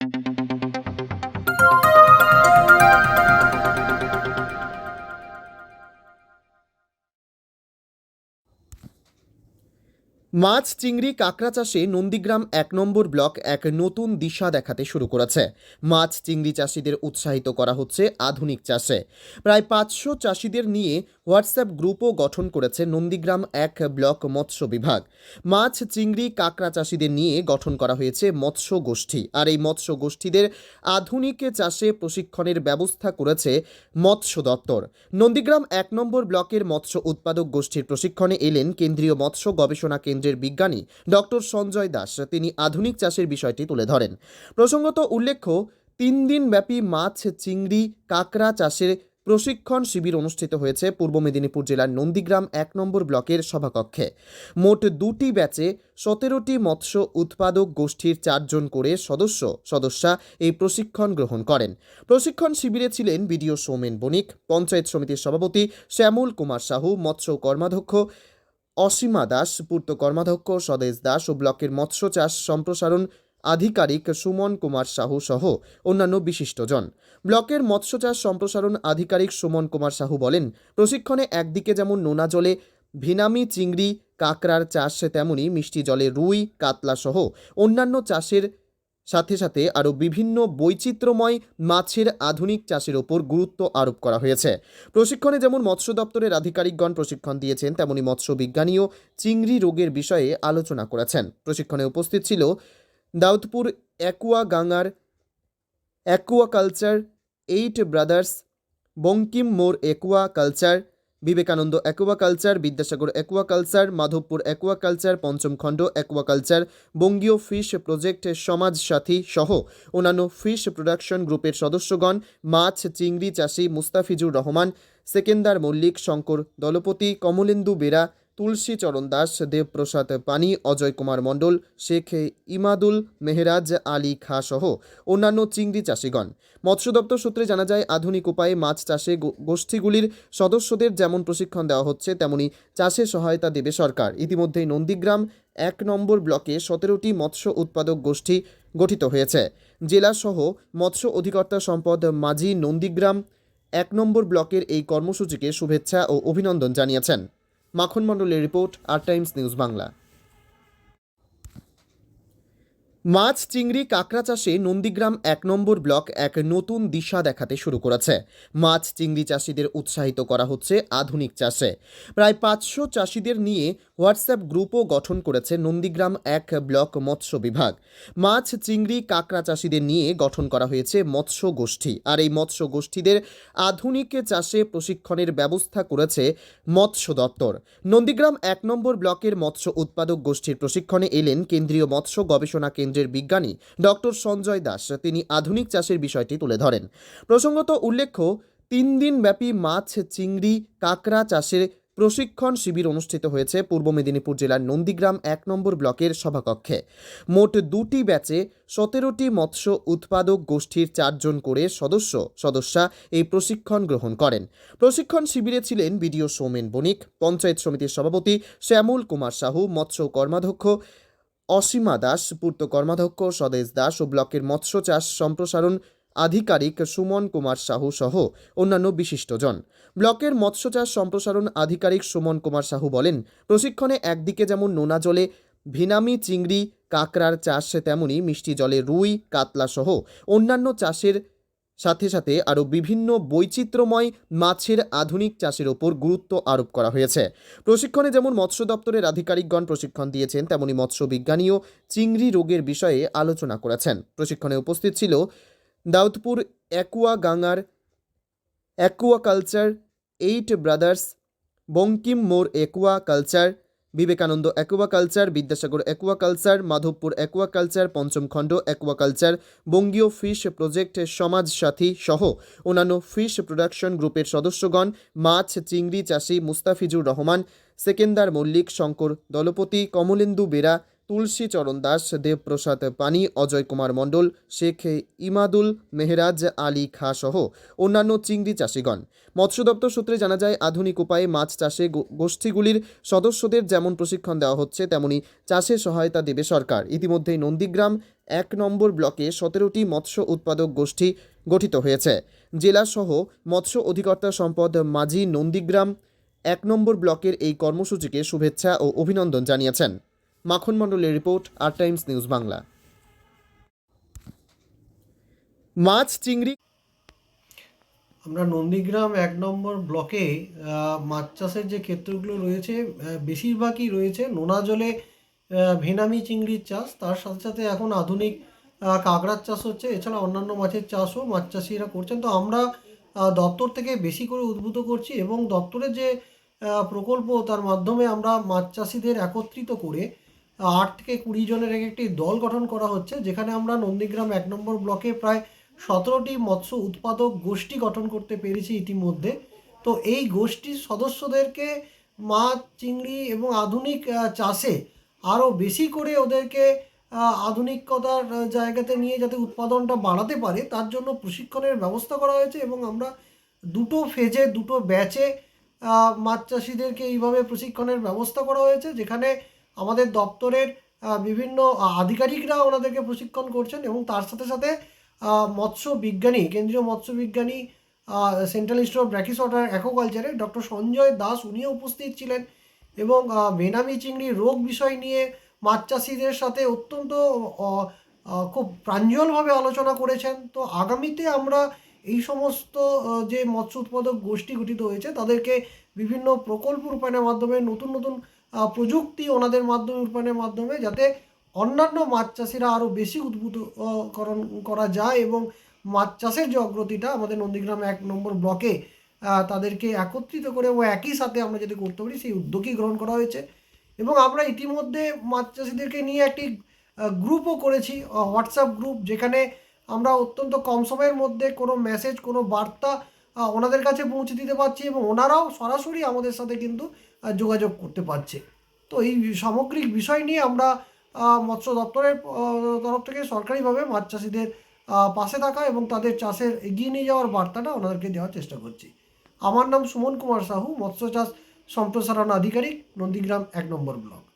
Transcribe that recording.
Thank you. মাছ, চিংড়ি, কাঁকড়া চাষে নন্দীগ্রাম এক নম্বর ব্লক এক নতুন দিশা দেখাতে শুরু করেছে। মাছ, চিংড়ি চাষিদের উৎসাহিত করা হচ্ছে আধুনিক চাষে। প্রায় পাঁচশো চাষিদের নিয়ে হোয়াটসঅ্যাপ গ্রুপও গঠন করেছে নন্দীগ্রাম এক ব্লক মৎস্য বিভাগ। মাছ, চিংড়ি, কাঁকড়া চাষিদের নিয়ে গঠন করা হয়েছে মৎস্য গোষ্ঠী। আর এই মৎস্য গোষ্ঠীদের আধুনিক চাষে প্রশিক্ষণের ব্যবস্থা করেছে মৎস্য দপ্তর। নন্দীগ্রাম এক নম্বর ব্লকের মৎস্য উৎপাদক গোষ্ঠীর প্রশিক্ষণে এলেন কেন্দ্রীয় মৎস্য গবেষণা কেন্দ্রের বিজ্ঞানী ডক্টর সঞ্জয় দাস তিনি আধুনিক চাষের বিষয়টি তুলে ধরেন। প্রসঙ্গত উল্লেখ্য, তিন দিন ব্যাপী মাছ, চিংড়ি, কাঁকড়া চাষের প্রশিক্ষণ শিবির অনুষ্ঠিত হয়েছে পূর্ব মেদিনীপুর জেলার নন্দীগ্রাম এক নম্বর ব্লকের সভাকক্ষে। মোট দুটি ব্যাচে সতেরোটি মৎস্য উৎপাদক গোষ্ঠীর চারজন করে সদস্য, সদস্যা এই প্রশিক্ষণ গ্রহণ করেন। প্রশিক্ষণ শিবিরে ছিলেন বিডিও সৌমেন বণিক, পঞ্চায়েত সমিতির সভাপতি শ্যামল কুমার সাহু, মৎস্য কর্মাধ্যক্ষ অসীমা দাস, পূর্ত কর্মাধ্যক্ষ, স্বদেশ দাস ও ব্লকের মৎস্য চাষ সম্প্রসারণ আধিকারিক সুমন কুমার সাহু সহ অন্যান্য বিশিষ্টজন। ব্লকের মৎস্য চাষ সম্প্রসারণ আধিকারিক সুমন কুমার সাহু বলেন, প্রশিক্ষণে একদিকে যেমন নোনা জলে ভিনামি, চিংড়ি, কাঁকড়ার চাষ, তেমনি মিষ্টি জলে রুই, কাতলা সহ অন্যান্য চাষের সাথে সাথে আরও বিভিন্ন বৈচিত্র্যময় মাছের আধুনিক চাষের ওপর গুরুত্ব আরোপ করা হয়েছে। প্রশিক্ষণে যেমন মৎস্য দপ্তরের আধিকারিকগণ প্রশিক্ষণ দিয়েছেন তেমনি মৎস্য বিজ্ঞানীও চিংড়ি রোগের বিষয়ে আলোচনা করেছেন। প্রশিক্ষণে উপস্থিত ছিল Daudpur aqua গাঙ্গার aquaculture eight brothers, Bankim More aquaculture Vivekananda aquaculture, Vidyasagar aquaculture, Madhabpur aquaculture, Pancham Khanda aquaculture, বঙ্গীয় ফিশ প্রজেক্ট সমাজ সাথী সহ অন্যান্য ফিশ প্রোডাকশন গ্রুপের সদস্যগণ, মাছ, চিংড়ি, চাষি, মুস্তাফিজুর রহমান, সেকেন্দার মল্লিক, শঙ্কর দলপতি, কমলেন্দু বেরা তুলসী চরণ দাস, দেবপ্রসাদ পানি, অজয় কুমার মণ্ডল, শেখ ইমাদুল মেহরাজ, আলী খা সহ অন্যান্য চিংড়ি চাষিগণ। মৎস্য দপ্তর সূত্রে জানা যায়, আধুনিক উপায়ে মাছ চাষে গোষ্ঠীগুলির সদস্যদের যেমন প্রশিক্ষণ দেওয়া হচ্ছে, তেমনি চাষে সহায়তা দেবে সরকার। ইতিমধ্যেই নন্দীগ্রাম এক নম্বর ব্লকে সতেরোটি মৎস্য উৎপাদক গোষ্ঠী গঠিত হয়েছে। জেলাসহ মৎস্য অধিকর্তা সম্পদ মাঝি নন্দীগ্রাম এক নম্বর ব্লকের এই কর্মসূচিকে শুভেচ্ছা ও অভিনন্দন জানিয়েছেন। মাখন মণ্ডলের report, R Times News Bangla. মাছ, চিংড়ি, কাঁকড়া চাষে নন্দীগ্রাম এক নম্বর ব্লক এক নতুন দিশা দেখাতে শুরু করেছে। মাছ, চিংড়ি চাষিদের উৎসাহিত করা হচ্ছে আধুনিক চাষে। প্রায় পাঁচশো চাষিদের নিয়ে হোয়াটসঅ্যাপ গ্রুপও গঠন করেছে নন্দীগ্রাম এক ব্লক মৎস্য বিভাগ। মাছ, চিংড়ি, কাঁকড়া চাষিদের নিয়ে গঠন করা হয়েছে মৎস্য গোষ্ঠী। আর এই মৎস্য গোষ্ঠীদের আধুনিক চাষে প্রশিক্ষণের ব্যবস্থা করেছে মৎস্য দপ্তর। নন্দীগ্রাম এক নম্বর ব্লকের মৎস্য উৎপাদক গোষ্ঠীর প্রশিক্ষণে এলেন কেন্দ্রীয় মৎস্য গবেষণা কেন্দ্রের বিজ্ঞানী ডক্টর সঞ্জয় দাস। তিনি আধুনিক চাষের বিষয়টি তুলে ধরেন। প্রসঙ্গত উল্লেখ্য, তিন দিন ব্যাপী মাছ, চিংড়ি, কাঁকড়া চাষের প্রশিক্ষণ শিবির অনুষ্ঠিত হয়েছে পূর্ব মেদিনীপুর জেলার নন্দীগ্রাম এক নম্বর ব্লকের সভাকক্ষে। মোট দুটি ব্যাচে সতেরোটি মৎস্য উৎপাদক গোষ্ঠীর চারজন করে সদস্য, সদস্যা এই প্রশিক্ষণ গ্রহণ করেন। প্রশিক্ষণ শিবিরে ছিলেন বিডিও সৌমেন বণিক, পঞ্চায়েত সমিতির সভাপতি শ্যামল কুমার সাহু, মৎস্য কর্মাধ্যক্ষ অসীমা দাস, পূর্ত কর্মাধ্যক্ষ স্বদেশ দাস ও ব্লকের মৎস্য চাষ সম্প্রসারণ আধিকারিক সুমন কুমার সাহু সহ অন্যান্য বিশিষ্টজন। ব্লকের মৎস্য চাষ সম্প্রসারণ আধিকারিক সুমন কুমার সাহু বলেন, প্রশিক্ষণে একদিকে যেমন নোনা জলে ভিনামি, চিংড়ি, কাঁকড়ার চাষ, তেমনি মিষ্টি জলে রুই, কাতলা সহ অন্যান্য চাষের সাথে সাথে আরও বিভিন্ন বৈচিত্র্যময় মাছের আধুনিক চাষের ওপর গুরুত্ব আরোপ করা হয়েছে। প্রশিক্ষণে যেমন মৎস্য দপ্তরের আধিকারিকগণ প্রশিক্ষণ দিয়েছেন, তেমনি মৎস্য বিজ্ঞানীও চিংড়ি রোগের বিষয়ে আলোচনা করেছেন। প্রশিক্ষণে উপস্থিত ছিল Daudpur aqua গাঙ্গার aquaculture, eight brothers, Bankim More aquaculture, Vivekananda aquaculture, Vidyasagar aquaculture, Madhabpur aquaculture, Pancham Khanda aquaculture, Bangiya fish project সমাজ সাথী সহ অন্যান্য ফিশ প্রোডাকশন গ্রুপের সদস্যগণ, মাছ, চিংড়ি, চাষি মুস্তাফিজুর রহমান, সেকেন্দার মল্লিক, শঙ্কর দলপতি, কমলেন্দু বেরা তুলসী চরণ দাস, দেবপ্রসাদ পানি, অজয় কুমার মণ্ডল, শেখ ইমাদুল মেহরাজ, আলী খাঁ সহ অন্যান্য চিংড়ি চাষিগণ। মৎস্য দপ্তর সূত্রে জানা যায়, আধুনিক উপায়ে মাছ চাষে গোষ্ঠীগুলির সদস্যদের যেমন প্রশিক্ষণ দেওয়া হচ্ছে, তেমনি চাষে সহায়তা দেবে সরকার। ইতিমধ্যেই নন্দীগ্রাম এক নম্বর ব্লকে সতেরোটি মৎস্য উৎপাদক গোষ্ঠী গঠিত হয়েছে। জেলাসহ মৎস্য অধিকর্তা সম্পদ মাঝি নন্দীগ্রাম এক নম্বর ব্লকের এই কর্মসূচিকে শুভেচ্ছা ও অভিনন্দন জানিয়েছেন। মাখন মণ্ডলের report R Times News Bangla. মাছ, চিংড়ি আমরা নন্দীগ্রাম এক নম্বর ব্লকে মাছ চাষের যে ক্ষেত্রগুলো রয়েছে বেশিরভাগই রয়েছে নোনা জলে ভেনামি চিংড়ির চাষ। তার সাথে সাথে এখন আধুনিক কাঁকড়ার চাষ হচ্ছে। এছাড়া অন্যান্য মাছের চাষও মাছ চাষিরা করছেন। তো আমরা দপ্তর থেকে বেশি করে উদ্বুদ্ধ করছি এবং দপ্তরের যে প্রকল্প, তার মাধ্যমে আমরা মাছ চাষিদের একত্রিত করে আট থেকে কুড়ি জনের এক একটি দল গঠন করা হচ্ছে, যেখানে আমরা নন্দীগ্রাম এক নম্বর ব্লকে প্রায় সতেরোটি মৎস্য উৎপাদক গোষ্ঠী গঠন করতে পেরেছি ইতিমধ্যে। তো এই গোষ্ঠীর সদস্যদেরকে মাছ, চিংড়ি এবং আধুনিক চাষে আরও বেশি করে ওদেরকে আধুনিকতার জায়গাতে নিয়ে যাতে উৎপাদনটা বাড়াতে পারে, তার জন্য প্রশিক্ষণের ব্যবস্থা করা হয়েছে এবং আমরা দুটো ফেজে, দুটো ব্যাচে মাছ চাষিদেরকে এইভাবে প্রশিক্ষণের ব্যবস্থা করা হয়েছে, যেখানে আমাদের দপ্তরের বিভিন্ন আধিকারিকরা ওনাদেরকে প্রশিক্ষণ করছেন এবং তার সাথে সাথে মৎস্য বিজ্ঞানী, কেন্দ্রীয় মৎস্য বিজ্ঞানী Central Institute of Brackish Water অ্যাকোকালচারে doctor Sanjay Das উনিও উপস্থিত ছিলেন এবং বেনামি চিংড়ি রোগ বিষয় নিয়ে মাছ চাষিদের সাথে অত্যন্ত খুব প্রাঞ্জলভাবে আলোচনা করেছেন। তো আগামীতে আমরা এই সমস্ত যে মৎস্য উৎপাদক গোষ্ঠী গঠিত হয়েছে, তাদেরকে বিভিন্ন প্রকল্প রূপায়ণের মাধ্যমে নতুন নতুন প্রযুক্তি ওনাদের মাধ্যমে রূপায়ণের মাধ্যমে যাতে অন্যান্য মাছ চাষিরা আরও বেশি উদ্বুদ্ধকরণ করা যায় এবং মাছ চাষের যে অগ্রতিটা আমাদের নন্দীগ্রাম এক নম্বর ব্লকে তাদেরকে একত্রিত করে ও একই সাথে আমরা যদি করতে পারি, সেই উদ্যোগই গ্রহণ করা হয়েছে। এবং আমরা ইতিমধ্যে মাছ চাষিদেরকে নিয়ে একটি গ্রুপও করেছি হোয়াটসঅ্যাপ গ্রুপ যেখানে আমরা অত্যন্ত কম সময়ের মধ্যে কোনো মেসেজ কোনো বার্তা ওনাদের কাছে পৌঁছে দিতে পারছি এবং ওনারাও সরাসরি আমাদের সাথে কিন্তু যোগাযোগ করতে পারছে। তো এই সামগ্রিক বিষয় নিয়ে আমরা মৎস্য দপ্তরের তরফ থেকে সরকারিভাবে মাছ চাষিদের পাশে থাকা এবং তাদের চাষের এগিয়ে নিয়ে যাওয়ার বার্তাটা ওনাদেরকে দেওয়ার চেষ্টা করছি। আমার নাম সুমন কুমার সাহু, মৎস্য চাষ সম্প্রসারণ আধিকারিক, নন্দীগ্রাম এক নম্বর ব্লক।